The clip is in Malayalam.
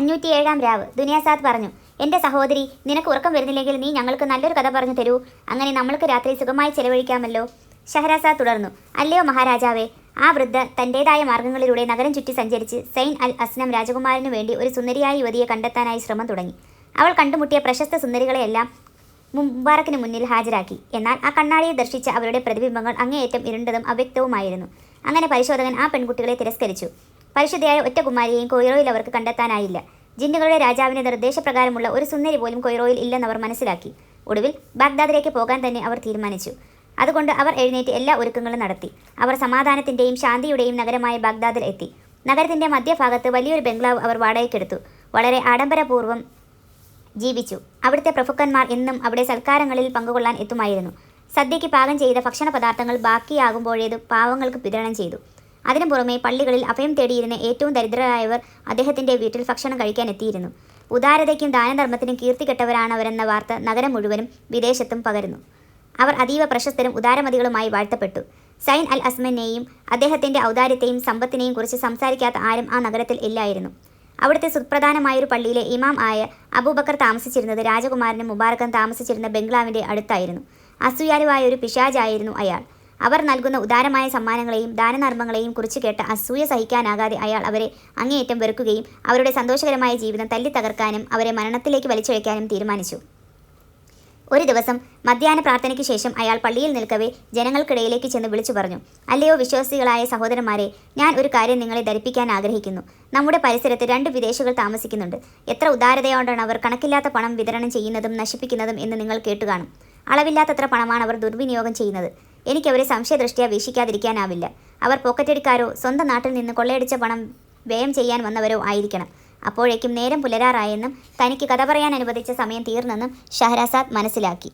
അഞ്ഞൂറ്റി ഏഴാം രാവ് ദുനിയാസാദ് പറഞ്ഞു എന്റെ സഹോദരി നിനക്ക് ഉറക്കം വരുന്നില്ലെങ്കിൽ നീ ഞങ്ങൾക്ക് നല്ലൊരു കഥ പറഞ്ഞു തരൂ. അങ്ങനെ നമ്മൾക്ക് രാത്രി സുഖമായി ചെലവഴിക്കാമല്ലോ. ഷഹരാസാദ് തുടർന്നു അല്ലയോ മഹാരാജാവേ ആ വൃദ്ധ തന്റെതായ മാർഗങ്ങളിലൂടെ നഗരം ചുറ്റി സഞ്ചരിച്ച് സൈൻ അൽ അസ്നം രാജകുമാരനു വേണ്ടി ഒരു സുന്ദരിയായ യുവതിയെ കണ്ടെത്താനായി ശ്രമം തുടങ്ങി. അവൾ കണ്ടുമുട്ടിയ പ്രശസ്ത സുന്ദരികളെയെല്ലാം മുബാറക്കിന് മുന്നിൽ ഹാജരാക്കി. എന്നാൽ ആ കണ്ണാടിയെ ദർശിച്ച അവരുടെ പ്രതിബിംബങ്ങൾ അങ്ങേയറ്റം ഇരുണ്ടതും അവ്യക്തവുമായിരുന്നു. അങ്ങനെ പരിശോധകൻ ആ പെൺകുട്ടികളെ തിരസ്കരിച്ചു. പരിശുദ്ധയായ ഒറ്റ കുമാരിയെയും കൊയ്റോയിൽ അവർക്ക് കണ്ടെത്താനായില്ല. ജിന്നുകളുടെ രാജാവിന്റെ നിർദ്ദേശപ്രകാരമുള്ള ഒരു സുന്ദരി പോലും കൊയ്റോയിൽ ഇല്ലെന്നവർ മനസ്സിലാക്കി. ഒടുവിൽ ബാഗ്ദാദിലേക്ക് പോകാൻ തന്നെ അവർ തീരുമാനിച്ചു. അതുകൊണ്ട് അവർ എഴുന്നേറ്റ് എല്ലാ ഒരുക്കങ്ങളും നടത്തി. അവർ സമാധാനത്തിന്റെയും ശാന്തിയുടെയും നഗരമായ ബാഗ്ദാദിൽ എത്തി. നഗരത്തിന്റെ മധ്യഭാഗത്ത് വലിയൊരു ബംഗ്ലാവ് അവർ വാടകയ്ക്കെടുത്തു വളരെ ആഡംബരപൂർവം ജീവിച്ചു. അവിടുത്തെ പ്രഭുക്കന്മാർ എന്നും അവിടെ സൽക്കാരങ്ങളിൽ പങ്കുകൊള്ളാൻ എത്തുമായിരുന്നു. സദ്യയ്ക്ക് പാകം ചെയ്ത ഭക്ഷണ പദാർത്ഥങ്ങൾ ബാക്കിയാകുമ്പോഴേത് പാവങ്ങൾക്ക് വിതരണം ചെയ്തു. അതിനു പുറമെ പള്ളികളിൽ അഭയം തേടിയിരുന്ന ഏറ്റവും ദരിദ്രരായവർ അദ്ദേഹത്തിന്റെ വീട്ടിൽ ഭക്ഷണം കഴിക്കാൻ എത്തിയിരുന്നു. ഉദാരതയ്ക്കും ദാനധർമ്മത്തിനും കീർത്തികെട്ടവരാണവരെന്ന വാർത്ത നഗരം മുഴുവനും വിദേശത്തും പകരുന്നു. അവർ അതീവ പ്രശസ്തരും ഉദാരമതികളുമായി വാഴ്ത്തപ്പെട്ടു. സൈൻ അൽ അസ്മനെയും അദ്ദേഹത്തിന്റെ ഔദാര്യത്തെയും സമ്പത്തിനെയും കുറിച്ച് സംസാരിക്കാത്ത ആരും ആ നഗരത്തിൽ ഇല്ലായിരുന്നു. അവിടുത്തെ സുപ്രധാനമായൊരു പള്ളിയിലെ ഇമാം ആയ അബൂബക്കർ താമസിച്ചിരുന്നത് രാജകുമാരനും മുബാറക്കൻ താമസിച്ചിരുന്ന ബംഗ്ലാവിന്റെ അടുത്തായിരുന്നു. അസൂയാലുവായ ഒരു പിശാജായിരുന്നു അയാൾ. അവർ നൽകുന്ന ഉദാരമായ സമ്മാനങ്ങളെയും ദാനധർമ്മങ്ങളെയും കുറിച്ച് കേട്ട് അസൂയ സഹിക്കാനാകാതെ അയാൾ അവരെ അങ്ങേയറ്റം വെറുക്കുകയും അവരുടെ സന്തോഷകരമായ ജീവിതം തല്ലി തകർക്കാനും അവരെ മരണത്തിലേക്ക് വലിച്ചഴയ്ക്കാനും തീരുമാനിച്ചു. ഒരു ദിവസം മധ്യാഹ്ന പ്രാർത്ഥനയ്ക്ക് ശേഷം അയാൾ പള്ളിയിൽ നിൽക്കവേ ജനങ്ങൾക്കിടയിലേക്ക് ചെന്ന് വിളിച്ചു പറഞ്ഞു അല്ലയോ വിശ്വാസികളായ സഹോദരന്മാരെ ഞാൻ ഒരു കാര്യം നിങ്ങളെ ധരിപ്പിക്കാൻ ആഗ്രഹിക്കുന്നു. നമ്മുടെ പരിസരത്ത് രണ്ട് വിദേശികൾ താമസിക്കുന്നുണ്ട്. എത്ര ഉദാരതയോടാണ് അവർ കണക്കില്ലാത്ത പണം വിതരണം ചെയ്യുന്നതും നശിപ്പിക്കുന്നതും എന്ന് നിങ്ങൾ കേട്ടുകാണും. അളവില്ലാത്തത്ര പണമാണ് അവർ ദുർവിനിയോഗം ചെയ്യുന്നത്. എനിക്കവരെ സംശയദൃഷ്ടിയ വീക്ഷിക്കാതിരിക്കാനാവില്ല. അവർ പോക്കറ്റടിക്കാരോ സ്വന്തം നാട്ടിൽ നിന്ന് കൊള്ളയടിച്ച പണം വ്യയം ചെയ്യാൻ വന്നവരോ ആയിരിക്കണം. അപ്പോഴേക്കും നേരം പുലരാറായെന്നും തനിക്ക് കഥ പറയാൻ അനുവദിച്ച സമയം തീർന്നെന്നും ഷഹരാസാദ് മനസ്സിലാക്കി.